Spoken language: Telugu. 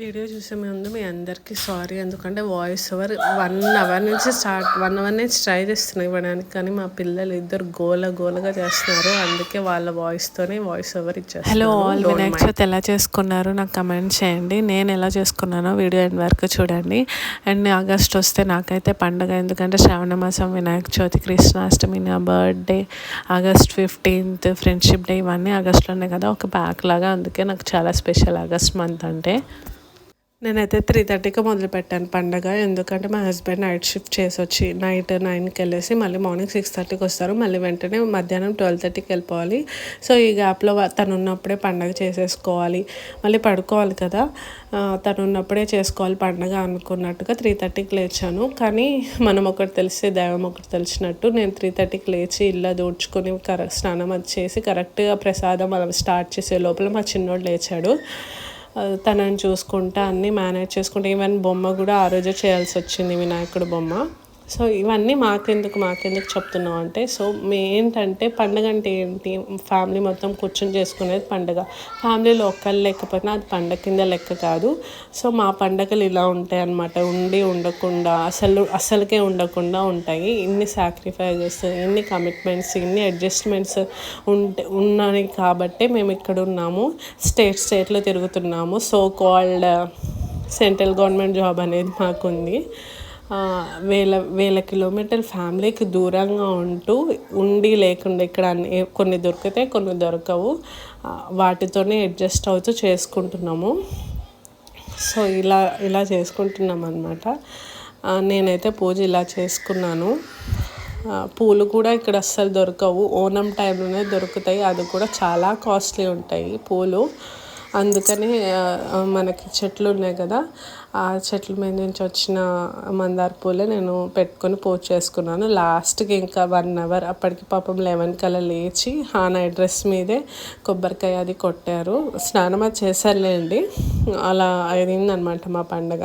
వీడియో చూసే ముందు మీ అందరికీ సారీ. ఎందుకంటే వాయిస్ ఓవర్ వన్ అవర్ నుంచి స్టార్ట్ వన్ అవర్ నుంచి ట్రై చేస్తున్నాయి ఇవ్వడానికి. కానీ మా పిల్లలు ఇద్దరు గోల గోలగా చేస్తున్నారు. అందుకే వాళ్ళ వాయిస్తోనే వాయిస్ ఓవర్ ఇచ్చేస్తారు హలో ఆల్ వినాయక చవితి ఎలా చేసుకున్నారు? నాకు కమెంట్ చేయండి. నేను ఎలా చేసుకున్నానో వీడియో ఎండ్ వరకు చూడండి. అండ్ ఆగస్ట్ వస్తే నాకైతే పండగ. ఎందుకంటే శ్రావణ మాసం వినాయక చవితి కృష్ణాష్టమి నా birthday August fifteenth friendship day ఇవన్నీ ఆగస్ట్లోనే కదా. ఒక బ్యాక్ లాగా అందుకే నాకు చాలా స్పెషల్ ఆగస్ట్ మంత్ అంటే. నేనైతే త్రీ థర్టీకి మొదలు పెట్టాను పండగ. ఎందుకంటే మా హస్బెండ్ నైట్ షిఫ్ట్ చేసి వచ్చి నైట్ నైన్కి వెళ్ళేసి మళ్ళీ మార్నింగ్ సిక్స్ థర్టీకి వస్తారు. మళ్ళీ వెంటనే మధ్యాహ్నం ట్వెల్వ్ థర్టీకి వెళ్ళిపోవాలి. సో ఈ గ్యాప్లో తను ఉన్నప్పుడే పండగ చేసేసుకోవాలి. మళ్ళీ పడుకోవాలి కదా. తను ఉన్నప్పుడే చేసుకోవాలి పండగ అనుకున్నట్టుగా త్రీ థర్టీకి లేచాను. కానీ మనం ఒకటి తెలిస్తే దైవం ఒకటి తెలిసినట్టు నేను త్రీ థర్టీకి లేచి ఇల్లు దూడ్చుకొని కరెక్ట్ స్నానం అది చేసి కరెక్ట్గా ప్రసాదం అలా స్టార్ట్ చేసే లోపల మా చిన్నోడు లేచాడు. తనని చూసుకుంటా అన్నీ మేనేజ్ చేసుకుంటా. ఈవెన్ బొమ్మ కూడా ఆ రోజే చేయాల్సి వచ్చింది వినాయకుడు బొమ్మ. సో ఇవన్నీ మాకెందుకు మాకెందుకు చెప్తున్నాం అంటే సో ఏంటంటే పండగ అంటే ఏంటి? ఫ్యామిలీ మొత్తం కూర్చొని చేసుకునేది పండుగ. ఫ్యామిలీలో ఒక్కళ్ళు లేకపోయినా అది పండగ కింద లెక్క కాదు. సో మా పండగలు ఇలా ఉంటాయి అన్నమాట. ఉండి ఉండకుండా అసలు అసలుకే ఉండకుండా ఉంటాయి. ఇన్ని సాక్రిఫైజెస్ ఇన్ని కమిట్మెంట్స్ ఇన్ని అడ్జస్ట్మెంట్స్ ఉంటే ఉన్నాయి కాబట్టి మేము ఇక్కడ ఉన్నాము. స్టేట్ స్టేట్లో తిరుగుతున్నాము. So called central government job అనేది మాకుంది. వేల వేల కిలోమీటర్ ఫ్యామిలీకి దూరంగా ఉంటూ ఉండి లేకుండా ఇక్కడ అన్ని కొన్ని దొరికితే కొన్ని దొరకవు. వాటితోనే అడ్జస్ట్ అవుతూ చేసుకుంటున్నాము. సో ఇలా ఇలా చేసుకుంటున్నాం అనమాట నేనైతే పూజ ఇలా చేసుకున్నాను. పూలు కూడా ఇక్కడ అస్సలు దొరకవు. ఓనం టైంలోనే దొరుకుతాయి. అది కూడా చాలా కాస్ట్లీ ఉంటాయి పూలు. అందుకనే మనకి చెట్లు ఉన్నాయి కదా ఆ చెట్ల మీద నుంచి వచ్చిన మందార పూలే నేను పెట్టుకొని పూజ చేసుకున్నాను. లాస్ట్కి ఇంకా వన్ అవర్ అప్పటికి పాపం లెవెన్ కల్లా లేచి ఆ నైట్ డ్రెస్ మీదే కొబ్బరికాయ అది కొట్టారు. స్నానం అది చేశారులేండి అలా అయిందనమాట మా పండగ.